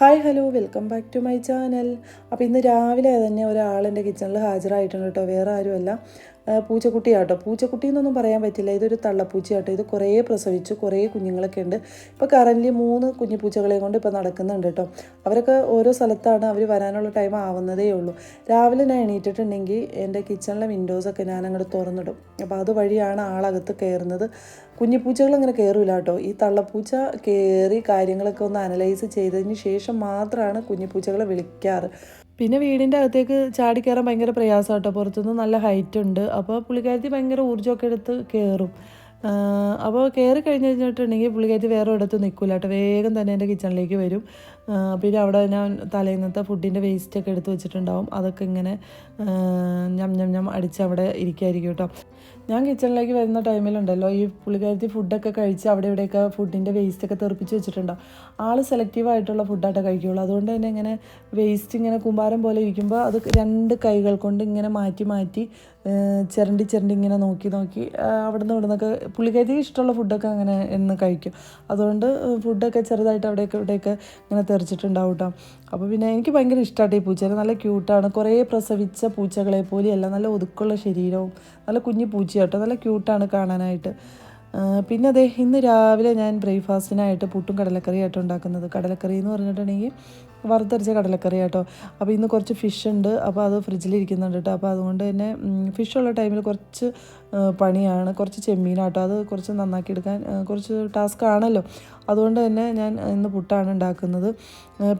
Hi hello welcome back to my channel. അപ്പോൾ ഇന്ന് രാവിലെ തന്നെ ഒരാൾ കിച്ചണിൽ ഹാജരായിട്ടുണ്ട് കേട്ടോ. വേറെ ആരുമല്ല. പൂച്ചക്കുട്ടിയാട്ടോ. പൂച്ചക്കുട്ടി എന്നൊന്നും പറയാൻ പറ്റില്ല. ഇതൊരു തള്ളപ്പൂച്ചയാട്ടോ. ഇത് കുറേ പ്രസവിച്ചു. കുറേ കുഞ്ഞുങ്ങളൊക്കെ ഉണ്ട്. ഇപ്പോൾ കറന്റ് മൂന്ന് കുഞ്ഞു പൂച്ചകളെയും കൊണ്ട് ഇപ്പോൾ നടക്കുന്നുണ്ട് കേട്ടോ. അവരൊക്കെ ഓരോ സ്ഥലത്താണ് അവർ വരാനുള്ള ടൈം ആവുന്നതേ ഉള്ളൂ. രാവിലെ ഞാൻ എണീറ്റിട്ടുണ്ടെങ്കിൽ എന്റെ കിച്ചണിലെ വിൻഡോസൊക്കെ ഞാൻ അങ്ങോട്ട് തുറന്നിടും. അപ്പോൾ അതുവഴിയാണ് ആളകത്ത് കയറുന്നത് കുഞ്ഞിപ്പൂച്ചകൾ അങ്ങനെ കയറില്ല കേട്ടോ. ഈ തള്ളപ്പൂച്ച കയറി കാര്യങ്ങളൊക്കെ ഒന്ന് അനലൈസ് ചെയ്തതിന് ശേഷം മാത്രമാണ് കുഞ്ഞിപ്പൂച്ചകളെ വിളിക്കാറ്. പിന്നെ വീടിന്റെ അകത്തേക്ക് ചാടി കയറാൻ ഭയങ്കര പ്രയാസം കേട്ടോ പുറത്തുനിന്ന് നല്ല ഹൈറ്റ് ഉണ്ട്. അപ്പോൾ പുള്ളിക്കാരത്തി ഭയങ്കര ഊർജമൊക്കെ എടുത്ത് കയറും. അപ്പോൾ കയറി കഴിഞ്ഞ് കഴിഞ്ഞിട്ടുണ്ടെങ്കിൽ പുള്ളിക്കാരത്തി വേറെ ഇടത്ത് നിൽക്കില്ല കേട്ടോ. വേഗം തന്നെ എന്റെ കിച്ചണിലേക്ക് വരും. പിന്നെ അവിടെ ഞാൻ തലേന്നത്തെ ഫുഡിന്റെ വേസ്റ്റൊക്കെ എടുത്ത് വെച്ചിട്ടുണ്ടാവും. അതൊക്കെ ഇങ്ങനെ ഞം ഞം ഞം അടിച്ച് അവിടെ ഇരിക്കുമായിരിക്കും കേട്ടോ ഞാൻ കിച്ചണിലേക്ക് വരുന്ന ടൈമിലുണ്ടല്ലോ ഈ പുള്ളിക്കാരത്തി ഫുഡൊക്കെ കഴിച്ച് അവിടെ ഇവിടെയൊക്കെ ഫുഡിന്റെ വേസ്റ്റൊക്കെ തെറിപ്പിച്ച് വെച്ചിട്ടുണ്ടോ? ആൾ സെലക്റ്റീവ് ആയിട്ടുള്ള ഫുഡായിട്ടേ കഴിക്കുകയുള്ളൂ അതുകൊണ്ട് തന്നെ ഇങ്ങനെ വേസ്റ്റ് ഇങ്ങനെ കുമ്പാരം പോലെ ഇരിക്കുമ്പോൾ അത് രണ്ട് കൈകൾ കൊണ്ട് ഇങ്ങനെ മാറ്റി മാറ്റി ചിരണ്ടി ചിരണ്ടി ഇങ്ങനെ നോക്കി നോക്കി അവിടെ നിന്ന് ഇവിടുന്നൊക്കെ പുള്ളിക്കാരിക്ക് ഇഷ്ടമുള്ള ഫുഡൊക്കെ അങ്ങനെ എന്ന് കഴിക്കും. അതുകൊണ്ട് ഫുഡൊക്കെ ചെറുതായിട്ട് അവിടെയൊക്കെ ഇവിടെയൊക്കെ ഇങ്ങനെ തെറിച്ചിട്ടുണ്ടാവും കേട്ടോ അപ്പോൾ പിന്നെ എനിക്ക് ഭയങ്കര ഇഷ്ടമായിട്ട് ഈ പൂച്ചേനെ. നല്ല ക്യൂട്ടാണ് കുറേ പ്രസവിച്ച പൂച്ചകളെ പോലെയല്ല നല്ല ഒതുക്കുള്ള ശരീരവും നല്ല കുഞ്ഞു പൂച്ചയാട്ടോ. നല്ല ക്യൂട്ടാണ് കാണാനായിട്ട്. പിന്നെ അതെ ഇന്ന് രാവിലെ ഞാൻ ബ്രേക്ക്ഫാസ്റ്റിനായിട്ട് പുട്ടും കടലക്കറിയായിട്ട് ഉണ്ടാക്കുന്നത്. കടലക്കറി എന്ന് പറഞ്ഞിട്ടുണ്ടെങ്കിൽ വറുത്തരച്ച കടലക്കറി കേട്ടോ. അപ്പോൾ ഇന്ന് കുറച്ച് ഫിഷ് ഉണ്ട്. അപ്പോൾ അത് ഫ്രിഡ്ജിലിരിക്കുന്നുണ്ട് കേട്ടോ. അപ്പോൾ അതുകൊണ്ട് തന്നെ ഫിഷ് ഉള്ള ടൈമിൽ കുറച്ച് പണിയാണ്. കുറച്ച് ചെമ്മീനാട്ടോ അത് കുറച്ച് നന്നാക്കി എടുക്കാൻ കുറച്ച് ടാസ്ക് ആണല്ലോ. അതുകൊണ്ട് തന്നെ ഞാൻ ഇന്ന് പുട്ടാണ് ഉണ്ടാക്കുന്നത്.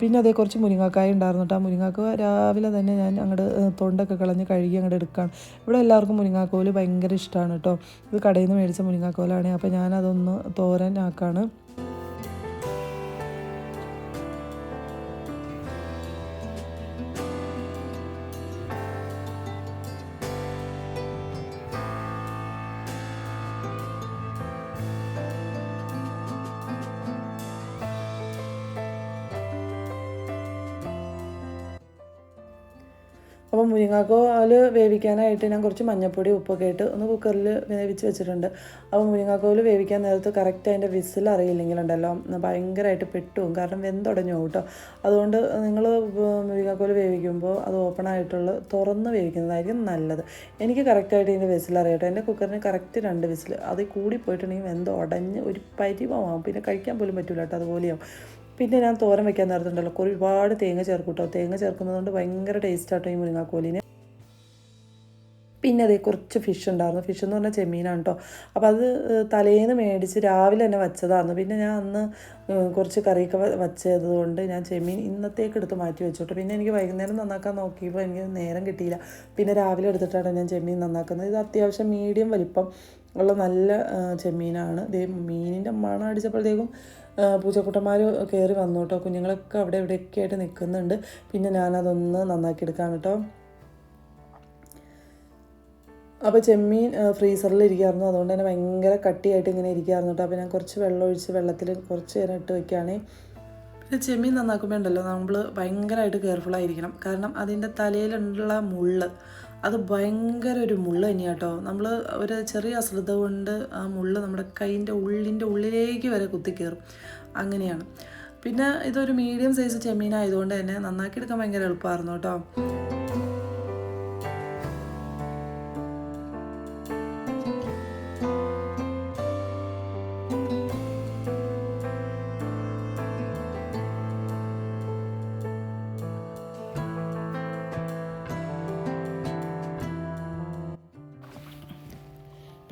പിന്നെ അതേ കുറച്ച് മുരിങ്ങക്കായ ഉണ്ടായിരുന്നു കേട്ടോ. ആ മുരിങ്ങാക്ക രാവിലെ തന്നെ ഞാൻ അങ്ങോട്ട് തൊണ്ടൊക്കെ കളഞ്ഞ് കഴുകി അങ്ങോട്ട് എടുക്കുകയാണ് ഇവിടെ എല്ലാവർക്കും മുരിങ്ങാക്കോൽ ഭയങ്കര ഇഷ്ടമാണ് കേട്ടോ. ഇത് കടയിൽ നിന്ന് മേടിച്ച മുരിങ്ങാക്കോലാണ്. അപ്പോൾ ഞാനതൊന്ന് തോരൻ ആക്കാണ്. അപ്പോൾ മുരിങ്ങാക്കോൽ വേവിക്കാനായിട്ട് ഞാൻ കുറച്ച് മഞ്ഞപ്പൊടി ഉപ്പൊക്കെ ഇട്ട് ഒന്ന് കുക്കറിൽ വേവിച്ച് വെച്ചിട്ടുണ്ട്. അപ്പോൾ മുരിങ്ങാക്കോൽ വേവിക്കാൻ നേരത്ത് കറക്റ്റ് അതിന്റെ വിസിൽ അറിയില്ലെങ്കിലുണ്ടല്ലോ. ഭയങ്കരമായിട്ട് പെട്ടുപോകും. കാരണം വെന്തുടഞ്ഞു കേട്ടോ അതുകൊണ്ട് നിങ്ങൾ മുരിങ്ങാക്കോൽ വേവിക്കുമ്പോൾ അത് ഓപ്പൺ ആയിട്ടുള്ള തുറന്ന് വേവിക്കുന്നതായിരിക്കും നല്ലത്. എനിക്ക് കറക്റ്റായിട്ട് ഇതിന്റെ വിസിൽ അറിയട്ടോ എന്റെ കുക്കറിന് കറക്റ്റ് രണ്ട് വിസിൽ അത് കൂടി പോയിട്ടുണ്ടെങ്കിൽ വെന്ത് ഉടഞ്ഞ് ഒരു പരിവമാവും. പിന്നെ കഴിക്കാൻ പോലും പറ്റില്ല കേട്ടോ അതുപോലെയാവും. പിന്നെ ഞാൻ തോരൻ വെക്കാൻ നേരത്തുണ്ടല്ലോ. ഒരുപാട് തേങ്ങ ചേർക്കും കേട്ടോ തേങ്ങ ചേർക്കുന്നതുകൊണ്ട് ഭയങ്കര ടേസ്റ്റ് ആട്ടോ ഈ മുരിങ്ങാക്കോലിന്. പിന്നെ അതേ കുറച്ച് ഫിഷ് ഉണ്ടായിരുന്നു. ഫിഷ് എന്ന് പറഞ്ഞാൽ ചെമ്മീനാണ് കേട്ടോ അപ്പോൾ അത് തലേന്ന് മേടിച്ച് രാവിലെ തന്നെ വെച്ചതാണ് പിന്നെ ഞാൻ അന്ന് കുറച്ച് കറിയൊക്കെ വച്ചതുകൊണ്ട് വെച്ചത് കൊണ്ട് ഞാൻ ചെമ്മീൻ ഇന്നത്തേക്ക് എടുത്ത് മാറ്റി വെച്ചു കേട്ടോ പിന്നെ എനിക്ക് വൈകുന്നേരം നന്നാക്കാൻ നോക്കിയപ്പോൾ എനിക്ക് നേരം കിട്ടിയില്ല. പിന്നെ രാവിലെ എടുത്തിട്ടാണ് ഞാൻ ചെമ്മീൻ നന്നാക്കുന്നത്. ഇത് അത്യാവശ്യം മീഡിയം വലിപ്പം ഉള്ള നല്ല ചെമ്മീനാണ്. ഇതേ മീനിന്റെ മണം അടിച്ചപ്പോഴത്തേക്കും പൂച്ചക്കുട്ടന്മാർ കയറി വന്നു കേട്ടോ കുഞ്ഞുങ്ങളൊക്കെ അവിടെ ഇവിടെയൊക്കെ ആയിട്ട് നിൽക്കുന്നുണ്ട് പിന്നെ ഞാനതൊന്ന് നന്നാക്കി എടുക്കാം കേട്ടോ. അപ്പോൾ ചെമ്മീൻ ഫ്രീസറിൽ ഇരിക്കായിരുന്നു. അതുകൊണ്ട് തന്നെ ഭയങ്കര കട്ടിയായിട്ട് ഇങ്ങനെ ഇരിക്കായിരുന്നു കേട്ടോ. അപ്പോൾ ഞാൻ കുറച്ച് വെള്ളം ഒഴിച്ച് വെള്ളത്തിൽ കുറച്ച് നേരം ഇട്ട് വയ്ക്കുകയാണെങ്കിൽ പിന്നെ ചെമ്മീൻ നന്നാക്കുമ്പോൾ ഉണ്ടല്ലോ നമ്മൾ ഭയങ്കരമായിട്ട് കെയർഫുൾ ആയിരിക്കണം. കാരണം അതിന്റെ തലയിലുള്ള മുള്ള് അത് ഭയങ്കര ഒരു മുള്ള തന്നെയാണ് കേട്ടോ നമ്മൾ ഒരു ചെറിയ അശ്രദ്ധ കൊണ്ട് ആ മുള്ള് നമ്മുടെ കൈയിന്റെ ഉള്ളിന്റെ ഉള്ളിലേക്ക് വരെ കുത്തി കയറും അങ്ങനെയാണ്. പിന്നെ ഇതൊരു മീഡിയം സൈസ് ചെമ്മീൻ ആയതുകൊണ്ട് തന്നെ നന്നാക്കി എടുക്കാൻ ഭയങ്കര എളുപ്പമായിരുന്നു കേട്ടോ.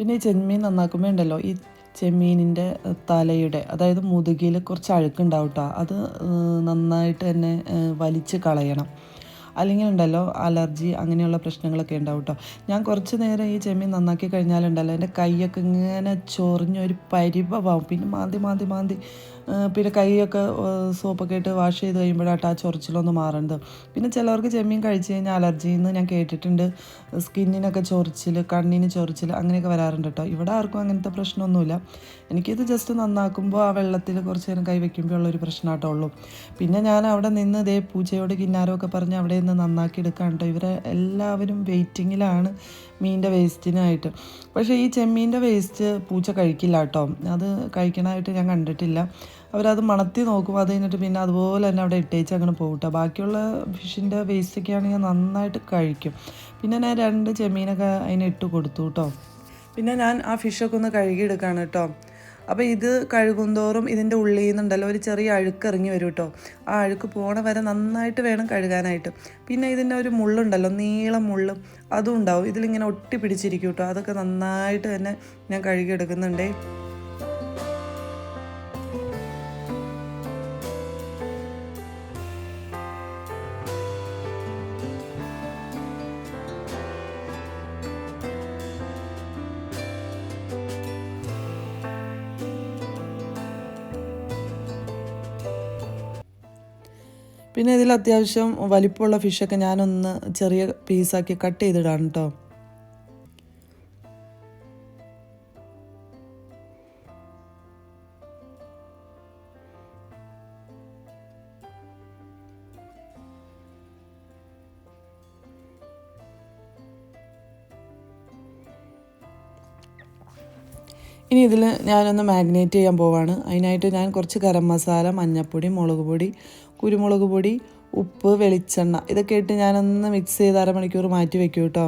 പിന്നെ ഈ ചെമ്മീൻ നന്നാക്കുമ്പോൾ ഉണ്ടല്ലോ ഈ ചെമ്മീനിന്റെ തലയുടെ അതായത് മുതുകിൽ കുറച്ച് അഴുക്കുണ്ടാവും കേട്ടോ അത് നന്നായിട്ട് തന്നെ വലിച്ച് കളയണം. അല്ലെങ്കിൽ ഉണ്ടല്ലോ അലർജി അങ്ങനെയുള്ള പ്രശ്നങ്ങളൊക്കെ ഉണ്ടാവും കേട്ടോ ഞാൻ കുറച്ച് നേരം ഈ ചെമ്മീൻ നന്നാക്കി കഴിഞ്ഞാലുണ്ടല്ലോ എന്റെ കൈയൊക്കെ ഇങ്ങനെ ചൊറിഞ്ഞൊരു പരിഭവമാവും. പിന്നെ മാന്തി മാന്തി മാന്തി പിന്നെ കൈയൊക്കെ സോപ്പൊക്കെ ഇട്ട് വാഷ് ചെയ്ത് കഴിയുമ്പോഴാട്ടോ ആ ചൊറിച്ചിലൊന്ന് മാറുന്നത് പിന്നെ ചിലവർക്ക് ചെമ്മീൻ കഴിച്ച് കഴിഞ്ഞാൽ അലർജി എന്ന് ഞാൻ കേട്ടിട്ടുണ്ട്. സ്കിന്നിനൊക്കെ ചൊറിച്ചിൽ കണ്ണിന് ചൊറിച്ചിൽ അങ്ങനെയൊക്കെ വരാറുണ്ട് കേട്ടോ ഇവിടെ ആർക്കും അങ്ങനത്തെ പ്രശ്നമൊന്നുമില്ല. എനിക്കിത് ജസ്റ്റ് നന്നാക്കുമ്പോൾ ആ വെള്ളത്തിൽ കുറച്ച് നേരം കൈ വെക്കുമ്പോൾ ഉള്ളൊരു പ്രശ്നമായിട്ടോ ഉള്ളൂ. പിന്നെ ഞാൻ അവിടെ നിന്ന് ഇതേ പൂച്ചയോട് കിന്നാരമൊക്കെ പറഞ്ഞ് അവിടെ നിന്ന് നന്നാക്കി എടുക്കാൻ കേട്ടോ ഇവരെ എല്ലാവരും വെയിറ്റിങ്ങിലാണ് മീനിന്റെ വേസ്റ്റിനായിട്ട്. പക്ഷേ ഈ ചെമ്മീന്റെ വേസ്റ്റ് പൂച്ച കഴിക്കില്ല കേട്ടോ അത് കഴിക്കണമായിട്ട് ഞാൻ കണ്ടിട്ടില്ല. അവരത് മണത്തി നോക്കും. അത് കഴിഞ്ഞിട്ട് പിന്നെ അതുപോലെ തന്നെ അവിടെ ഇട്ടേച്ച് അങ്ങനെ പോകട്ടെ കേട്ടോ ബാക്കിയുള്ള ഫിഷിന്റെ വേസ്റ്റൊക്കെ ആണെങ്കിൽ നന്നായിട്ട് കഴിക്കും. പിന്നെ ഞാൻ രണ്ട് ചെമ്മീനൊക്കെ അതിനെ ഇട്ട് കൊടുത്തു കേട്ടോ പിന്നെ ഞാൻ ആ ഫിഷൊക്കെ ഒന്ന് കഴുകിയെടുക്കുകയാണ് കേട്ടോ അപ്പോൾ ഇത് കഴുകുന്തോറും ഇതിന്റെ ഉള്ളിൽ നിന്നുണ്ടല്ലോ ഒരു ചെറിയ അഴുക്ക് ഇറങ്ങി വരും കേട്ടോ ആ അഴുക്ക് പോണ വരെ നന്നായിട്ട് വേണം കഴുകാനായിട്ട്. പിന്നെ ഇതിന്റെ ഒരു മുള്ളുണ്ടല്ലോ നീളം മുള്ള് അതും ഉണ്ടാവും. ഇതിലിങ്ങനെ ഒട്ടി പിടിച്ചിരിക്കും കേട്ടോ അതൊക്കെ നന്നായിട്ട് തന്നെ ഞാൻ കഴുകിയെടുക്കുന്നുണ്ടേ പിന്നെ ഇതിൽ അത്യാവശ്യം വലിപ്പമുള്ള ഫിഷൊക്കെ ഞാനൊന്ന് ചെറിയ പീസാക്കി കട്ട് ചെയ്തിടാണ് കേട്ടോ ഇനി ഇതിൽ ഞാനൊന്ന് മാഗ്നേറ്റ് ചെയ്യാൻ പോവാണ്. അതിനായിട്ട് ഞാൻ കുറച്ച് ഗരം മസാല മഞ്ഞൾപ്പൊടി മുളക് പൊടി കുരുമുളക് പൊടി ഉപ്പ് വെളിച്ചെണ്ണ ഇതൊക്കെ ഇട്ട് ഞാനൊന്ന് മിക്സ് ചെയ്ത് അരമണിക്കൂർ മാറ്റി വെക്കും കേട്ടോ.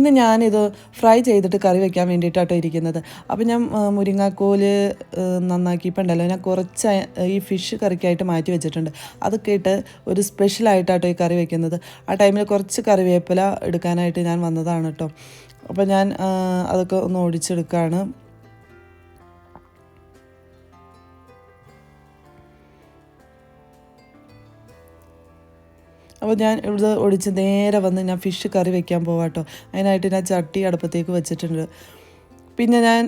ഇന്ന് ഞാനിത് ഫ്രൈ ചെയ്തിട്ട് കറി വെക്കാൻ വേണ്ടിയിട്ടാട്ടോ ഇരിക്കുന്നത്. അപ്പോൾ ഞാൻ മുരിങ്ങാക്കോൽ നന്നാക്കിയിട്ടുണ്ടല്ലോ. ഞാൻ കുറച്ച് ഈ ഫിഷ് കറിക്കായിട്ട് മാറ്റി വെച്ചിട്ടുണ്ട്. അതൊക്കെ ഇട്ട് ഒരു സ്പെഷ്യലായിട്ടാട്ടോ ഈ കറി വെക്കുന്നത്. ആ ടൈമിൽ കുറച്ച് കറിവേപ്പില എടുക്കാനായിട്ട് ഞാൻ വന്നതാണ് കേട്ടോ അപ്പോൾ ഞാൻ അതൊക്കെ ഒന്ന് ഒടിച്ചെടുക്കുകയാണ് അപ്പോൾ ഞാൻ ഇവിടെ ഒടിച്ച് നേരെ വന്ന് ഞാൻ ഫിഷ് കറി വെക്കാൻ പോവാട്ടോ അതിനായിട്ട് ഞാൻ ചട്ടി അടുപ്പത്തേക്ക് വെച്ചിട്ടുണ്ട്. പിന്നെ ഞാൻ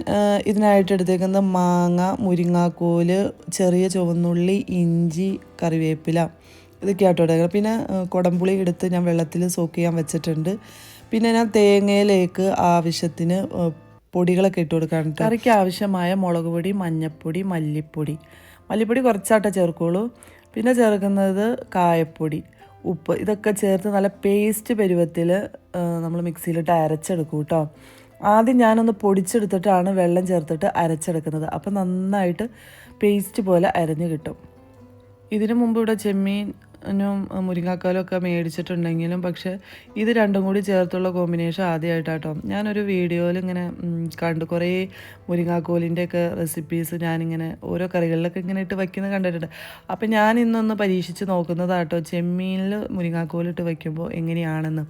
ഇതിനായിട്ട് എടുത്തേക്കുന്ന മാങ്ങ മുരിങ്ങാക്കോൽ ചെറിയ ചുവന്നുള്ളി ഇഞ്ചി കറിവേപ്പില. ഇതൊക്കെ ആട്ടോ പിന്നെ കുടംപുളി എടുത്ത് ഞാൻ വെള്ളത്തിൽ സോക്ക് ചെയ്യാൻ വെച്ചിട്ടുണ്ട്. പിന്നെ ഞാൻ തേങ്ങയിലേക്ക് ആവശ്യത്തിന് പൊടികളൊക്കെ ഇട്ട് കൊടുക്കാറുണ്ട് കറിക്ക് ആവശ്യമായ മുളക് പൊടി മഞ്ഞൾപ്പൊടി മല്ലിപ്പൊടി. മല്ലിപ്പൊടി കുറച്ചാട്ടേ ചേർക്കുള്ളൂ. പിന്നെ ചേർക്കുന്നത് കായപ്പൊടി. ഉപ്പ് ഇതൊക്കെ ചേർത്ത് നല്ല പേസ്റ്റ് പരുവത്തിൽ നമ്മൾ മിക്സിയിലിട്ട് അരച്ചെടുക്കും കേട്ടോ ആദ്യം ഞാനൊന്ന് പൊടിച്ചെടുത്തിട്ടാണ് വെള്ളം ചേർത്തിട്ട് അരച്ചെടുക്കുന്നത്. അപ്പം നന്നായിട്ട് പേസ്റ്റ് പോലെ അരഞ്ഞ് കിട്ടും. ഇതിനു മുമ്പ് ഇവിടെ ചെമ്മീനും മുരിങ്ങാക്കാലും ഒക്കെ മേടിച്ചിട്ടുണ്ടെങ്കിലും പക്ഷേ ഇത് രണ്ടും കൂടി ചേർത്തുള്ള കോമ്പിനേഷൻ ആദ്യമായിട്ടാട്ടോ. ഞാനൊരു വീഡിയോയിൽ ഇങ്ങനെ കണ്ടു കുറേ മുരിങ്ങാക്കോലിന്റെ ഒക്കെ റെസിപ്പീസ് ഞാനിങ്ങനെ ഓരോ കറികളിലൊക്കെ ഇങ്ങനെ ഇട്ട് വയ്ക്കുന്നത് കണ്ടിട്ടുണ്ട്. അപ്പം ഞാൻ ഇന്നൊന്ന് പരീക്ഷിച്ച് നോക്കുന്നതാട്ടോ ചെമ്മീനിൽ മുരിങ്ങാക്കോലിട്ട് വയ്ക്കുമ്പോൾ എങ്ങനെയാണെന്ന്.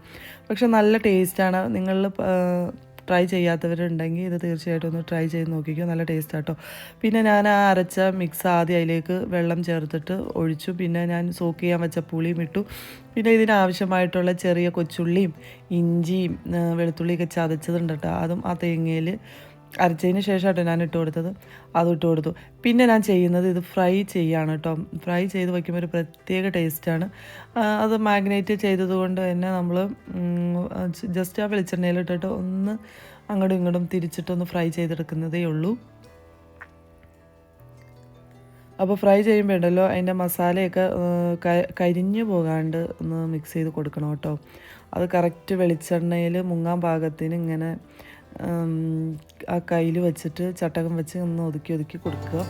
പക്ഷെ നല്ല ടേസ്റ്റാണ് നിങ്ങൾ ട്രൈ ചെയ്യാത്തവരുണ്ടെങ്കിൽ ഇത് തീർച്ചയായിട്ടും ഒന്ന് ട്രൈ ചെയ്ത് നോക്കിക്കോ. നല്ല ടേസ്റ്റ് ആട്ടോ. പിന്നെ ഞാൻ ആ അരച്ച മിക്സ് ആദ്യം അതിലേക്ക് വെള്ളം ചേർത്തിട്ട് ഒഴിച്ചു. പിന്നെ ഞാൻ സോക്ക് ചെയ്യാൻ വെച്ച പുളിയും ഇട്ടു. പിന്നെ ഇതിനാവശ്യമായിട്ടുള്ള ചെറിയ കൊച്ചുള്ളിയും ഇഞ്ചിയും വെളുത്തുള്ളിയൊക്കെ ചതച്ചതുണ്ട് കേട്ടോ. അതും ആ തേങ്ങയിൽ അരച്ചതിന് ശേഷമാട്ടോ ഞാൻ ഇട്ട് കൊടുത്തത്. അത് ഇട്ട് കൊടുത്തു. പിന്നെ ഞാൻ ചെയ്യുന്നത് ഇത് ഫ്രൈ ചെയ്യാണ് കേട്ടോ ഫ്രൈ ചെയ്ത് വയ്ക്കുമ്പോൾ ഒരു പ്രത്യേക ടേസ്റ്റാണ് അത് മാഗ്നേറ്റ് ചെയ്തതുകൊണ്ട് തന്നെ നമ്മൾ ജസ്റ്റ് ആ വെളിച്ചെണ്ണയിലിട്ടിട്ട് ഒന്ന് അങ്ങോട്ടും ഇങ്ങോട്ടും തിരിച്ചിട്ടൊന്ന് ഫ്രൈ ചെയ്തെടുക്കുന്നതേ ഉള്ളൂ. അപ്പോൾ ഫ്രൈ ചെയ്യുമ്പോൾ ഉണ്ടല്ലോ അതിന്റെ മസാലയൊക്കെ കരിഞ്ഞു പോകാണ്ട് ഒന്ന് മിക്സ് ചെയ്ത് കൊടുക്കണം കേട്ടോ അത് കറക്റ്റ് വെളിച്ചെണ്ണയിൽ മുങ്ങാൻ പാകത്തിന് ഇങ്ങനെ ആ കയ്യിൽ വെച്ചിട്ട് ചട്ടകം വെച്ച് ഒന്ന് ഒതുക്കി ഒതുക്കി കൊടുക്കുക.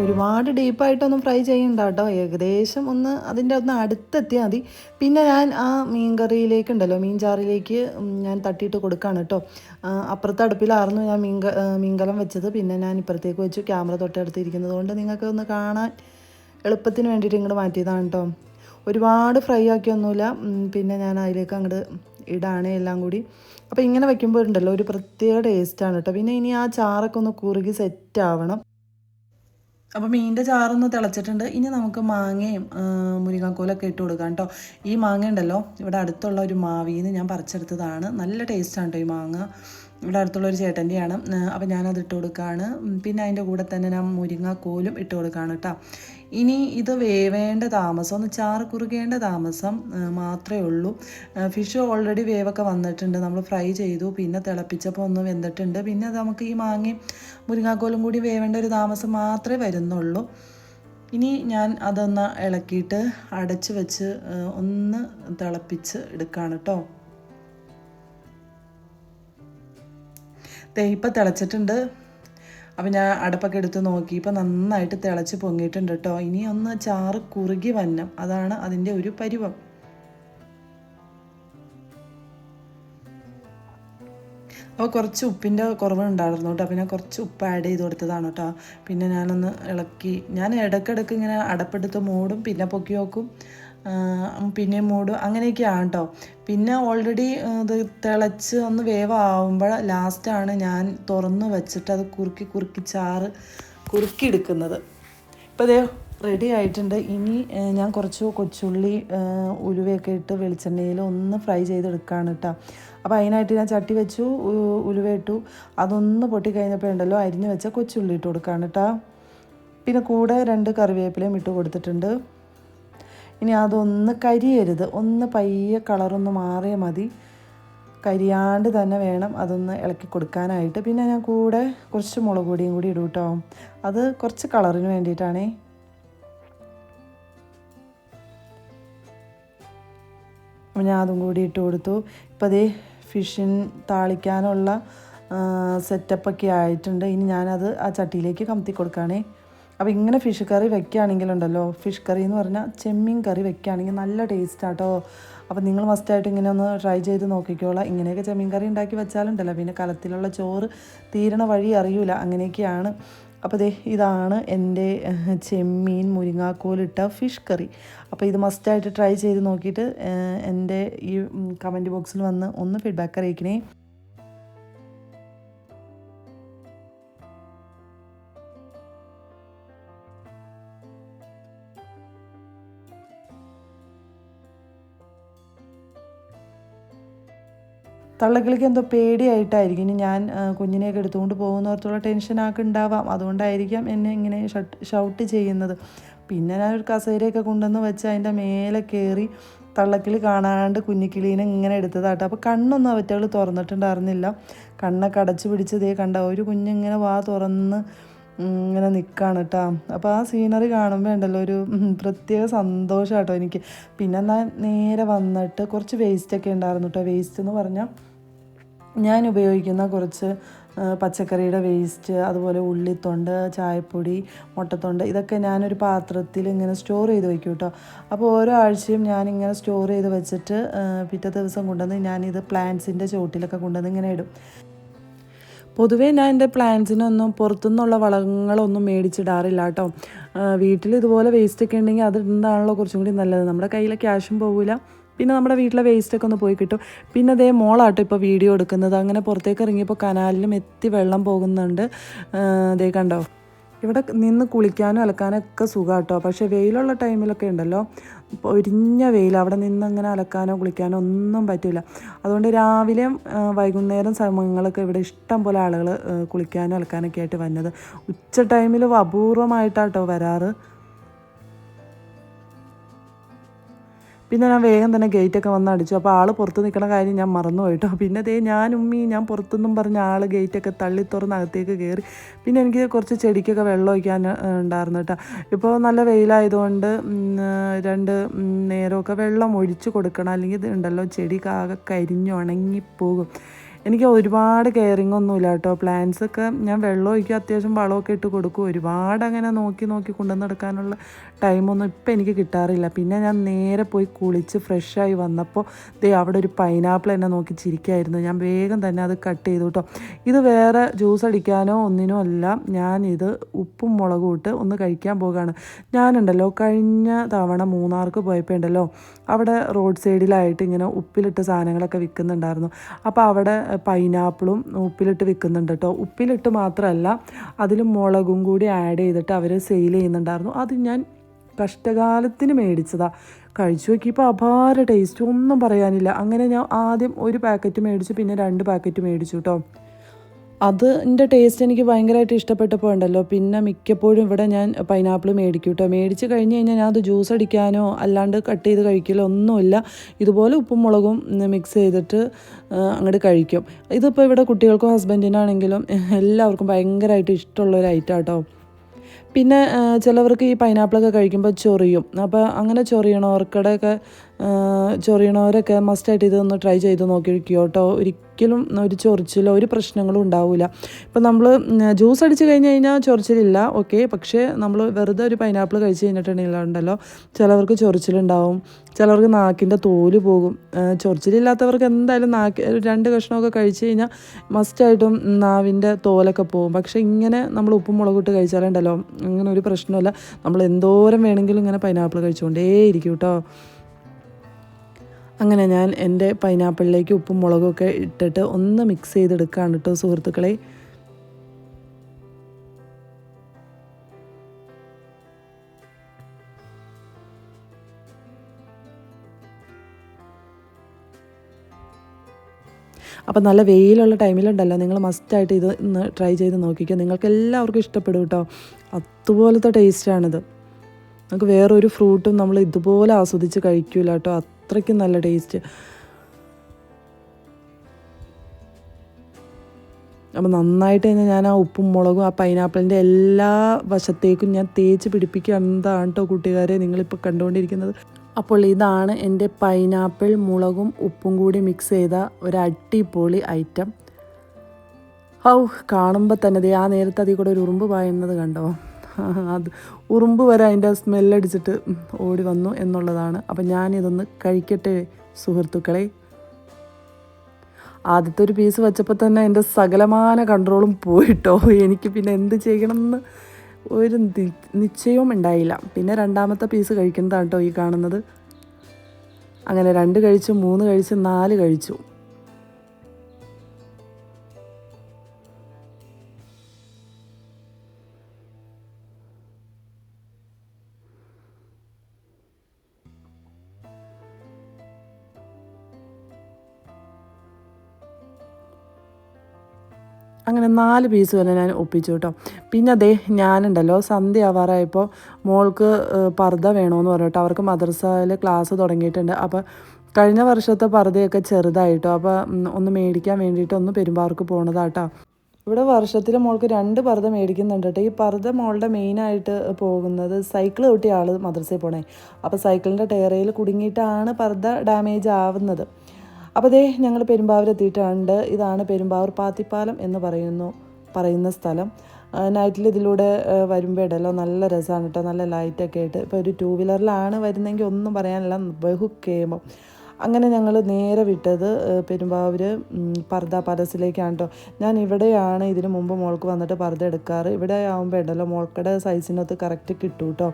ഒരുപാട് ഡീപ്പായിട്ടൊന്നും ഫ്രൈ ചെയ്യണ്ട കേട്ടോ ഏകദേശം ഒന്ന് അതിന്റെ ഒന്ന് അടുത്തെത്തിയാൽ മതി. പിന്നെ ഞാൻ ആ മീൻ കറിയിലേക്ക് ഉണ്ടല്ലോ മീൻ ചാറിലേക്ക് ഞാൻ തട്ടിയിട്ട് കൊടുക്കുകയാണ് കേട്ടോ. അപ്പുറത്തെ അടുപ്പിലായിരുന്നു ഞാൻ മീൻ മീൻകലം വെച്ചത്. പിന്നെ ഞാൻ ഇപ്പുറത്തേക്ക് വെച്ചു ക്യാമറ തൊട്ടടുത്തിരിക്കുന്നത് കൊണ്ട് നിങ്ങൾക്ക് ഒന്ന് കാണാൻ എളുപ്പത്തിന് വേണ്ടിയിട്ട് ഇങ്ങോട്ട് മാറ്റിയതാണ് കേട്ടോ. ഒരുപാട് ഫ്രൈ ആക്കിയൊന്നുമില്ല പിന്നെ ഞാൻ അതിലേക്ക് അങ്ങോട്ട് ഇടാണ് എല്ലാം കൂടി. അപ്പോൾ ഇങ്ങനെ വെക്കുമ്പോൾ ഉണ്ടല്ലോ ഒരു പ്രത്യേക ടേസ്റ്റാണ് കേട്ടോ. പിന്നെ ഇനി ആ ചാറൊക്കെ ഒന്ന് കുറുകി സെറ്റ് ആവണം. അപ്പോൾ മീനിന്റെ ചാറൊന്ന് തിളച്ചിട്ടുണ്ട്. ഇനി നമുക്ക് മാങ്ങയും മുരിങ്ങാക്കോലൊക്കെ ഇട്ട് കൊടുക്കാം കേട്ടോ. ഈ മാങ്ങ ഉണ്ടല്ലോ ഇവിടെ അടുത്തുള്ള ഒരു മാവിന്ന് ഞാൻ പറിച്ചെടുത്തതാണ്. നല്ല ടേസ്റ്റാണ് കേട്ടോ ഈ മാങ്ങ. ഇവിടെ അടുത്തുള്ള ഒരു ചേട്ടന്റെയാണ് അപ്പോൾ ഞാനത് ഇട്ട് കൊടുക്കുകയാണ് പിന്നെ അതിന്റെ കൂടെ തന്നെ ഞാൻ മുരിങ്ങാക്കോലും ഇട്ട് കൊടുക്കുകയാണ് കേട്ടോ. ഇനി ഇത് വേവേണ്ട താമസം ഒന്ന് ചാറ് കുറുകേണ്ട താമസം മാത്രമേ ഉള്ളൂ. ഫിഷ് ഓൾറെഡി വേവൊക്കെ വന്നിട്ടുണ്ട്. നമ്മൾ ഫ്രൈ ചെയ്തു പിന്നെ തിളപ്പിച്ചപ്പോൾ ഒന്ന് വെന്തിട്ടുണ്ട്. പിന്നെ നമുക്ക് ഈ മാങ്ങയും മുരിങ്ങാക്കോലും കൂടി വേവേണ്ട ഒരു താമസം മാത്രമേ വരുന്നുള്ളൂ. ഇനി ഞാൻ അതൊന്ന് ഇളക്കിയിട്ട് അടച്ച് വെച്ച് ഒന്ന് തിളപ്പിച്ച് എടുക്കുകയാണ് കേട്ടോ ദേ ഇപ്പം തിളച്ചിട്ടുണ്ട്. അപ്പം ഞാൻ അടപ്പൊക്കെ എടുത്ത് നോക്കി. ഇപ്പം നന്നായിട്ട് തിളച്ച് പൊങ്ങിയിട്ടുണ്ട് കേട്ടോ ഇനി ഒന്ന് ചാറ് കുറുകി വന്നം അതാണ് അതിന്റെ ഒരു പരുവം. അപ്പോൾ കുറച്ച് ഉപ്പിന്റെ കുറവുണ്ടായിരുന്നു കേട്ടോ പിന്നെ കുറച്ച് ഉപ്പ് ആഡ് ചെയ്ത് കൊടുത്തതാണ് കേട്ടോ പിന്നെ ഞാനൊന്ന് ഇളക്കി. ഞാൻ ഇടയ്ക്കിടയ്ക്ക് ഇങ്ങനെ അടപ്പെടുത്ത് മൂടും പിന്നെ പൊക്കി നോക്കും ആ, പിന്നെയും മൂടും അങ്ങനെയൊക്കെയാണ് കേട്ടോ പിന്നെ ഓൾറെഡി ഇത് തിളച്ച് ഒന്ന് വേവാകുമ്പോൾ ലാസ്റ്റാണ് ഞാൻ തുറന്ന് വെച്ചിട്ട് അത് കുറുക്കി കുറുക്കി ചാറ് കുറുക്കി എടുക്കുന്നത്. ഇപ്പോൾ അതേ റെഡി ആയിട്ടുണ്ട്. ഇനി ഞാൻ കുറച്ച് കൊച്ചുള്ളി ഉലുവയൊക്കെ ഇട്ട് വെളിച്ചെണ്ണയിൽ ഒന്ന് ഫ്രൈ ചെയ്തെടുക്കുകയാണ് കേട്ടോ അപ്പോൾ അതിനായിട്ട് ഞാൻ ചട്ടി വെച്ചു ഉലുവ ഇട്ടു. അതൊന്ന് പൊട്ടിക്കഴിഞ്ഞപ്പോഴുണ്ടല്ലോ അരിഞ്ഞ് വെച്ച കൊച്ചുള്ളി ഇട്ട് കൊടുക്കുകയാണ് കേട്ടോ പിന്നെ കൂടെ രണ്ട് കറിവേപ്പിലയും ഇട്ട് കൊടുത്തിട്ടുണ്ട്. ഇനി അതൊന്ന് കരിയരുത്. ഒന്ന് പയ്യെ കളറൊന്ന് മാറിയാൽ മതി. കരിയാണ്ട് തന്നെ വേണം അതൊന്ന് ഇളക്കി കൊടുക്കാനായിട്ട്. പിന്നെ ഞാൻ കൂടെ കുറച്ച് മുളക് പൊടിയും കൂടി ഇടും കേട്ടോ അത് കുറച്ച് കളറിന് വേണ്ടിയിട്ടാണേ. അപ്പം ഞാൻ അതും കൂടി ഇട്ട് കൊടുത്തു. ഇപ്പം അതേ ഫിഷിൻ താളിക്കാനുള്ള സെറ്റപ്പൊക്കെ ആയിട്ടുണ്ട്. ഇനി ഞാനത് ആ ചട്ടിയിലേക്ക് കമത്തി കൊടുക്കുകയാണേ അപ്പോൾ ഇങ്ങനെ ഫിഷ് കറി വെക്കുകയാണെങ്കിലുണ്ടല്ലോ ഫിഷ് കറി എന്ന് പറഞ്ഞാൽ ചെമ്മീൻ കറി വെക്കുകയാണെങ്കിൽ നല്ല ടേസ്റ്റ് ആട്ടോ. അപ്പോൾ നിങ്ങൾ മസ്റ്റായിട്ട് ഇങ്ങനെ ഒന്ന് ട്രൈ ചെയ്ത് നോക്കിക്കോളാം. ഇങ്ങനെയൊക്കെ ചെമ്മീൻ കറി ഉണ്ടാക്കി വെച്ചാലുണ്ടല്ലോ. പിന്നെ കലത്തിലുള്ള ചോറ് തീരണ വഴി അറിയൂല. അങ്ങനെയൊക്കെയാണ്. അപ്പോൾ ദേ ഇതാണ് എന്റെ ചെമ്മീൻ മുരിങ്ങാക്കോലിട്ട ഫിഷ് കറി അപ്പോൾ ഇത് മസ്റ്റായിട്ട് ട്രൈ ചെയ്ത് നോക്കിയിട്ട് എന്റെ ഈ കമന്റ് ബോക്സിൽ വന്ന് ഒന്ന് ഫീഡ്ബാക്ക് അറിയിക്കണേ. തള്ളക്കിളിക്ക് എന്തോ പേടിയായിട്ടായിരിക്കും. ഇനി ഞാൻ കുഞ്ഞിനെയൊക്കെ എടുത്തുകൊണ്ട് പോകുന്നവർത്തുള്ള ടെൻഷനൊക്കെ ഉണ്ടാവാം. അതുകൊണ്ടായിരിക്കാം എന്നെ ഇങ്ങനെ ഷട്ട് ചെയ്യുന്നത്. പിന്നെ ഞാൻ ഒരു കസേരയൊക്കെ കൊണ്ടുവന്ന് വെച്ച് അതിന്റെ മേലെ കയറി തള്ളക്കിളി കാണാണ്ട് കുഞ്ഞിക്കിളീനെ ഇങ്ങനെ എടുത്തതാട്ടോ. അപ്പോൾ കണ്ണൊന്നും അവറ്റകൾ തുറന്നിട്ടുണ്ടായിരുന്നില്ല. കണ്ണൊക്കെ അടച്ചു പിടിച്ചതേ കണ്ട ഒരു കുഞ്ഞിങ്ങനെ വാ തുറന്ന് ഇങ്ങനെ നിൽക്കുകയാണ് കേട്ടോ അപ്പോൾ ആ സീനറി കാണുമ്പോൾ ഉണ്ടല്ലോ ഒരു പ്രത്യേക സന്തോഷം കേട്ടോ എനിക്ക്. പിന്നെ എന്നാൽ നേരെ വന്നിട്ട് കുറച്ച് വേസ്റ്റൊക്കെ ഉണ്ടായിരുന്നു കേട്ടോ വേസ്റ്റ് എന്ന് പറഞ്ഞാൽ ഞാൻ ഉപയോഗിക്കുന്ന കുറച്ച് പച്ചക്കറിയുടെ വേസ്റ്റ് അതുപോലെ ഉള്ളിത്തൊണ്ട് ചായപ്പൊടി മുട്ടത്തൊണ്ട് ഇതൊക്കെ ഞാനൊരു പാത്രത്തിൽ ഇങ്ങനെ സ്റ്റോർ ചെയ്ത് വയ്ക്കും കേട്ടോ അപ്പോൾ ഓരോ ആഴ്ചയും ഞാനിങ്ങനെ സ്റ്റോർ ചെയ്ത് വെച്ചിട്ട് പിറ്റേ ദിവസം കൊണ്ടുവന്ന് ഞാനിത് പ്ലാന്റ്സിന്റെ ചുവട്ടിലൊക്കെ കൊണ്ടുവന്ന് ഇങ്ങനെ ഇടും. പൊതുവേ ഞാൻ എന്റെ പ്ലാന്റ്സിനൊന്നും പുറത്തുനിന്നുള്ള വളങ്ങളൊന്നും മേടിച്ചിടാറില്ല കേട്ടോ വീട്ടിൽ ഇതുപോലെ വേസ്റ്റ് ഒക്കെ ഉണ്ടെങ്കിൽ അത് ഇടുന്നതാണല്ലോ കുറച്ചും കൂടി നല്ലത്. നമ്മുടെ കയ്യിലെ ക്യാഷും പോവില്ല പിന്നെ നമ്മുടെ വീട്ടിലെ വേസ്റ്റൊക്കെ ഒന്ന് പോയി കിട്ടും. പിന്നെ അതേ മോളാട്ടോ ഇപ്പോൾ വീഡിയോ എടുക്കുന്നത്. അങ്ങനെ പുറത്തേക്ക് ഇറങ്ങിയപ്പോൾ കനാലിലും എത്തി വെള്ളം പോകുന്നുണ്ട്. അതേ കണ്ടോ? ഇവിടെ നിന്ന് കുളിക്കാനും അലക്കാനൊക്കെ സുഖാട്ടോ. പക്ഷേ വെയിലുള്ള ടൈമിലൊക്കെ ഉണ്ടല്ലോ. ഒരിഞ്ഞ വെയിൽ അവിടെ നിന്ന് അങ്ങനെ അലക്കാനോ കുളിക്കാനോ ഒന്നും പറ്റില്ല അതുകൊണ്ട് രാവിലെയും വൈകുന്നേരം സമയങ്ങളൊക്കെ ഇവിടെ ഇഷ്ടം പോലെ ആളുകൾ കുളിക്കാനും അലക്കാനൊക്കെ ആയിട്ട് വന്നത്. ഉച്ച ടൈമിൽ അപൂർവമായിട്ടാട്ടോ വരാറ്. പിന്നെ ഞാൻ വേഗം തന്നെ ഗേറ്റൊക്കെ വന്ന് അടിച്ചു. അപ്പോൾ ആൾ പുറത്ത് നിൽക്കണ കാര്യം ഞാൻ മറന്നു പോയിട്ടോ പിന്നെ അതേ ഞാൻ ഉമ്മി ഞാൻ പുറത്തുനിന്നും പറഞ്ഞ ആൾ ഗേറ്റൊക്കെ തള്ളി തുറന്ന് അകത്തേക്ക് കയറി പിന്നെ എനിക്ക് കുറച്ച് ചെടിക്കൊക്കെ വെള്ളം ഒഴിക്കാൻ ഉണ്ടായിരുന്നു കേട്ടോ. ഇപ്പോൾ നല്ല വെയിലായതുകൊണ്ട് രണ്ട് നേരമൊക്കെ വെള്ളം ഒഴിച്ച് കൊടുക്കണം. അല്ലെങ്കിൽ ഇത് ഉണ്ടല്ലോ ചെടി ആകെ കരിഞ്ഞ് ഉണങ്ങിപ്പോകും. എനിക്ക് ഒരുപാട് കെയറിങ് ഒന്നുമില്ല കേട്ടോ. പ്ലാന്റ്സ് ഒക്കെ ഞാൻ വെള്ളം ഒഴിക്കും അത്യാവശ്യം വളമൊക്കെ ഇട്ട് കൊടുക്കും. ഒരുപാട് അങ്ങനെ നോക്കി നോക്കി കൊണ്ടുവന്ന് നടക്കാനുള്ള ടൈമൊന്നും ഇപ്പം എനിക്ക് കിട്ടാറില്ല. പിന്നെ ഞാൻ നേരെ പോയി കുളിച്ച് ഫ്രഷായി വന്നപ്പോൾ ദേ അവിടെ ഒരു പൈനാപ്പിൾ എന്നെ നോക്കി ചിരിക്കായിരുന്നു. ഞാൻ വേഗം തന്നെ അത് കട്ട് ചെയ്തു കേട്ടോ ഇത് വേറെ ജ്യൂസ് അടിക്കാനോ ഒന്നിനോ അല്ല. ഞാനിത് ഉപ്പും മുളകും ഇട്ട് ഒന്ന് കഴിക്കാൻ പോകുകയാണ് ഞാനുണ്ടല്ലോ കഴിഞ്ഞ തവണ മൂന്നാർക്ക് പോയപ്പോൾ ഉണ്ടല്ലോ അവിടെ റോഡ് സൈഡിലായിട്ട് ഇങ്ങനെ ഉപ്പിലിട്ട സാധനങ്ങളൊക്കെ വിൽക്കുന്നുണ്ടായിരുന്നു. അപ്പോൾ അവിടെ പൈനാപ്പിളും ഉപ്പിലിട്ട് വിൽക്കുന്നുണ്ട് കേട്ടോ. ഉപ്പിലിട്ട് മാത്രമല്ല അതിൽ മുളകും കൂടി ആഡ് ചെയ്തിട്ട് അവർ സെയിൽ ചെയ്യുന്നുണ്ടായിരുന്നു. അത് ഞാൻ കഷ്ടകാലത്തിന് മേടിച്ചതാ. കഴിച്ചു നോക്കിയപ്പോൾ അപാര ടേസ്റ്റ് ഒന്നും പറയാനില്ല. അങ്ങനെ ഞാൻ ആദ്യം ഒരു പാക്കറ്റ് മേടിച്ചു പിന്നെ രണ്ട് പാക്കറ്റ് മേടിച്ചു കേട്ടോ. അതിന്റെ ടേസ്റ്റ് എനിക്ക് ഭയങ്കരമായിട്ട് ഇഷ്ടപ്പെട്ടപ്പോൾ ഉണ്ടല്ലോ. പിന്നെ മിക്കപ്പോഴും ഇവിടെ ഞാൻ പൈനാപ്പിൾ മേടിക്കും കേട്ടോ. മേടിച്ച് കഴിഞ്ഞ് കഴിഞ്ഞാൽ ഞാൻ അത് ജ്യൂസ് അടിക്കാനോ അല്ലാണ്ട് കട്ട് ചെയ്ത് കഴിക്കലോ ഒന്നുമില്ല. ഇതുപോലെ ഉപ്പും മുളകും മിക്സ് ചെയ്തിട്ട് അങ്ങോട്ട് കഴിക്കും. ഇതിപ്പോൾ ഇവിടെ കുട്ടികൾക്കും ഹസ്ബൻഡിനാണെങ്കിലും എല്ലാവർക്കും ഭയങ്കരമായിട്ട് ഇഷ്ടമുള്ള ഒരു ഐറ്റം കേട്ടോ പിന്നെ ചിലവർക്ക് ഈ പൈനാപ്പിളൊക്കെ കഴിക്കുമ്പോൾ ചൊറിയും. അപ്പോൾ അങ്ങനെ ചൊറിയണവർക്കടെയൊക്കെ ചൊറിയണവരൊക്കെ മസ്റ്റായിട്ട് ഇതൊന്ന് ട്രൈ ചെയ്ത് നോക്കിയിരിക്കുക കേട്ടോ. ഒരിക്കലും ഒരു ചൊറിച്ചിലോ ഒരു പ്രശ്നങ്ങളും ഉണ്ടാവില്ല ഇപ്പം നമ്മൾ ജ്യൂസ് അടിച്ച് കഴിഞ്ഞ് കഴിഞ്ഞാൽ ചൊറിച്ചിലില്ല ഓക്കെ പക്ഷേ നമ്മൾ വെറുതെ ഒരു പൈനാപ്പിൾ കഴിച്ച് കഴിഞ്ഞിട്ടുണ്ടെങ്കിൽ ഉണ്ടല്ലോ ചിലവർക്ക് ചൊറിച്ചിലുണ്ടാവും. ചിലവർക്ക് നാക്കിന്റെ തോൽ പോകും. ചൊറിച്ചിലില്ലാത്തവർക്ക് എന്തായാലും നാക്ക് രണ്ട് കഷ്ണമൊക്കെ കഴിച്ച് കഴിഞ്ഞാൽ മസ്റ്റായിട്ടും നാവിന്റെ തോലൊക്കെ പോകും. പക്ഷേ ഇങ്ങനെ നമ്മൾ ഉപ്പും മുളകിട്ട് കഴിച്ചാലുണ്ടല്ലോ അങ്ങനെ ഒരു പ്രശ്നമല്ല നമ്മൾ എന്തോരം വേണമെങ്കിലും ഇങ്ങനെ പൈനാപ്പിൾ കഴിച്ചുകൊണ്ടേ ഇരിക്കും കേട്ടോ. അങ്ങനെ ഞാൻ എന്റെ പൈനാപ്പിളിലേക്ക് ഉപ്പും മുളകൊക്കെ ഇട്ടിട്ട് ഒന്ന് മിക്സ് ചെയ്തെടുക്കുകയാണ് കേട്ടോ സുഹൃത്തുക്കളെ. അപ്പോൾ നല്ല വെയിലുള്ള ടൈമിലുണ്ടല്ലോ നിങ്ങൾ മസ്റ്റായിട്ട് ഇത് ഒന്ന് ട്രൈ ചെയ്ത് നോക്കിക്കുക നിങ്ങൾക്ക് എല്ലാവർക്കും ഇഷ്ടപ്പെടും കേട്ടോ അതുപോലത്തെ ടേസ്റ്റാണിത് നമുക്ക് വേറൊരു ഫ്രൂട്ടും നമ്മൾ ഇതുപോലെ ആസ്വദിച്ച് കഴിക്കൂല കേട്ടോ അത്രയ്ക്കും നല്ല ടേസ്റ്റ്. അപ്പോൾ നന്നായിട്ട് തന്നെ ഞാൻ ആ ഉപ്പും മുളകും ആ പൈനാപ്പിളിന്റെ എല്ലാ വശത്തേക്കും ഞാൻ തേച്ച് പിടിപ്പിക്കുക എന്താണ് കേട്ടോ കൂട്ടുകാരെ നിങ്ങളിപ്പോൾ കണ്ടുകൊണ്ടിരിക്കുന്നത്. അപ്പോൾ ഇതാണ് എന്റെ പൈനാപ്പിൾ മുളകും ഉപ്പും കൂടി മിക്സ് ചെയ്ത ഒരു അടിപൊളി ഐറ്റം ഔ കാണുമ്പോൾ തന്നെ ആ നേരത്തെ അതിൽ കൂടെ ഒരു ഉറുമ്പ് പായുന്നത് കണ്ടോ? അത് ഉറുമ്പ് വരെ അതിന്റെ സ്മെല്ലടിച്ചിട്ട് ഓടി വന്നു എന്നുള്ളതാണ്. അപ്പം ഞാനിതൊന്ന് കഴിക്കട്ടെ സുഹൃത്തുക്കളെ. ആദ്യത്തെ ഒരു പീസ് വെച്ചപ്പോൾ തന്നെ എന്റെ സകലമാന കൺട്രോളും പോയിട്ടോ. എനിക്ക് പിന്നെ എന്ത് ചെയ്യണമെന്ന് ഒരു നിശ്ചയവും ഉണ്ടായില്ല. പിന്നെ രണ്ടാമത്തെ പീസ് കഴിക്കുന്നതാണ് കേട്ടോ ഈ കാണുന്നത്. അങ്ങനെ രണ്ട് കഴിച്ചു മൂന്ന് കഴിച്ച് നാല് കഴിച്ചു. അങ്ങനെ നാല് പീസ് വരെ ഞാൻ ഒപ്പിച്ചു കേട്ടോ. പിന്നെ അതേ ഞാനുണ്ടല്ലോ സന്ധ്യ ആവാറായപ്പോൾ മോൾക്ക് പർദ്ദ വേണമെന്ന് പറഞ്ഞിട്ട് അവർക്ക് മദ്രസയിൽ ക്ലാസ് തുടങ്ങിയിട്ടുണ്ട്. അപ്പോൾ കഴിഞ്ഞ വർഷത്തെ പർദ്ദയൊക്കെ ചെറുതായിട്ടോ. അപ്പോൾ ഒന്ന് മേടിക്കാൻ വേണ്ടിയിട്ട് ഒന്ന് പെരുമ്പാർക്ക് പോണതാട്ടോ ഇവിടെ വർഷത്തിൽ മോൾക്ക് രണ്ട് പർദ്ദ മേടിക്കുന്നുണ്ട് കേട്ടോ ഈ പർദ്ദ മോളുടെ മെയിനായിട്ട് പോകുന്നത് സൈക്കിൾ ചവിട്ടിയ ആൾ മദ്രസയിൽ പോണേ. അപ്പോൾ സൈക്കിളിന്റെ ടയറയിൽ കുടുങ്ങിയിട്ടാണ് പർദ്ദ ഡാമേജ് ആവുന്നത്. അപ്പോൾ ദേ ഞങ്ങൾ പെരുമ്പാവൂർ എത്തിയിട്ടുണ്ട്. ഇതാണ് പെരുമ്പാവൂർ പാത്തിപ്പാലം എന്ന് പറയുന്നു പറയുന്ന സ്ഥലം. നൈറ്റിൽ ഇതിലൂടെ വരുമ്പോൾ ഇടല്ലോ നല്ല രസമാണ് കേട്ടോ നല്ല ലൈറ്റൊക്കെ ആയിട്ട്. ഇപ്പോൾ ഒരു ടൂ വീലറിലാണ് വരുന്നെങ്കിൽ ഒന്നും പറയാനില്ല. ബഹു കേമം അങ്ങനെ ഞങ്ങൾ നേരെ വിട്ടത് പെരുമ്പാവൂർ പർദ പലസിലേക്കാണ് കേട്ടോ ഞാൻ ഇവിടെയാണ് ഇതിന് മുമ്പ് മോൾക്ക് വന്നിട്ട് പർദ്ദ എടുക്കാറ്. ഇവിടെ ആകുമ്പോൾ ഉണ്ടല്ലോ മോൾക്കടെ സൈസിനകത്ത് കറക്റ്റ് കിട്ടും കേട്ടോ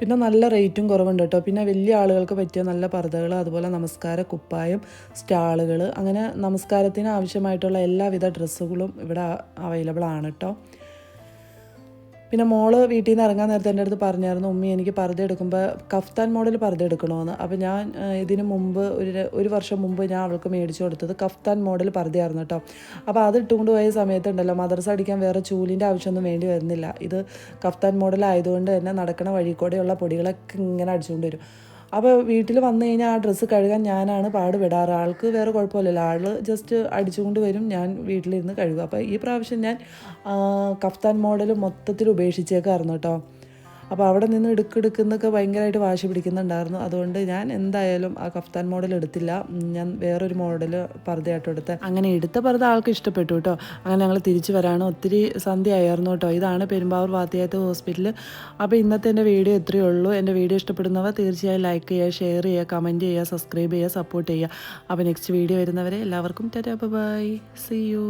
പിന്നെ നല്ല റേറ്റും കുറവുണ്ട് കേട്ടോ. പിന്നെ വലിയ ആളുകൾക്ക് പറ്റിയ നല്ല പർദ്ദകൾ അതുപോലെ നമസ്കാര കുപ്പായം സ്റ്റാളുകൾ അങ്ങനെ നമസ്കാരത്തിന് ആവശ്യമായിട്ടുള്ള എല്ലാവിധ ഡ്രസ്സുകളും ഇവിടെ അവൈലബിൾ ആണ് കേട്ടോ. പിന്നെ മോൾ വീട്ടിൽ നിന്ന് ഇറങ്ങാൻ നേരത്തെ എന്റെ അടുത്ത് പറഞ്ഞായിരുന്നു ഉമ്മി എനിക്ക് പർദ്ദ എടുക്കുമ്പോൾ കഫ്താൻ മോഡൽ പർദ്ദ എടുക്കണമെന്ന് അപ്പോൾ ഞാൻ ഇതിന് മുമ്പ് ഒരു ഒരു വർഷം മുമ്പ് ഞാൻ അവൾക്ക് മേടിച്ചു കൊടുത്തത് കഫ്താൻ മോഡൽ പർദ്ദയായിരുന്നു കേട്ടോ അപ്പോൾ അത് ഇട്ടുകൊണ്ട് പോയ സമയത്തുണ്ടല്ലോ മദ്രസ അടിക്കാൻ വേറെ ചൂലിന്റെ ആവശ്യമൊന്നും വേണ്ടി വരുന്നില്ല. ഇത് കഫ്താൻ മോഡൽ ആയതുകൊണ്ട് തന്നെ നടക്കണ വഴിക്കൂടെയുള്ള പൊടികളൊക്കെ ഇങ്ങനെ അടിച്ചുകൊണ്ട് വരും. അപ്പോൾ വീട്ടിൽ വന്നു കഴിഞ്ഞാൽ ആ ഡ്രസ്സ് കഴുകാൻ ഞാനാണ് പാടുപെടാറ്. ആൾക്ക് വേറെ കുഴപ്പമില്ലല്ലോ. ആൾ ജസ്റ്റ് അടിച്ചുകൊണ്ട് വരും ഞാൻ വീട്ടിലിരുന്ന് കഴുകും. അപ്പോൾ ഈ പ്രാവശ്യം ഞാൻ കഫ്താൻ മോഡൽ മൊത്തത്തിൽ ഉപേക്ഷിച്ചേക്കായിരുന്നു കേട്ടോ അപ്പോൾ അവിടെ നിന്ന് ഇടുക്കിടുക്കുന്നൊക്കെ ഭയങ്കരമായിട്ട് വാശി പിടിക്കുന്നുണ്ടായിരുന്നു. അതുകൊണ്ട് ഞാൻ എന്തായാലും ആ കഫ്താൻ മോഡൽ എടുത്തില്ല. ഞാൻ വേറൊരു മോഡൽ പർദ്ദയായിട്ട് എടുത്ത്. അങ്ങനെ എടുത്ത പർദ്ദ ആൾക്ക് ഇഷ്ടപ്പെട്ടു കേട്ടോ. അങ്ങനെ ഞങ്ങൾ തിരിച്ചു വരാണ്. ഒത്തിരി സന്ധ്യ ആയിരുന്നു കേട്ടോ. ഇതാണ് പെരുമ്പാവൂർ വാത്തിയാത്ത ഹോസ്പിറ്റൽ അപ്പോൾ ഇന്നത്തെ എന്റെ വീഡിയോ ഇത്രയേ ഉള്ളൂ. എന്റെ വീഡിയോ ഇഷ്ടപ്പെടുന്നവർ തീർച്ചയായും ലൈക്ക് ചെയ്യുക ഷെയർ ചെയ്യുക കമന്റ് ചെയ്യുക സബ്സ്ക്രൈബ് ചെയ്യുക സപ്പോർട്ട് ചെയ്യുക. അപ്പോൾ നെക്സ്റ്റ് വീഡിയോ വരുന്നവരെ എല്ലാവർക്കും ടാറ്റാ. By C U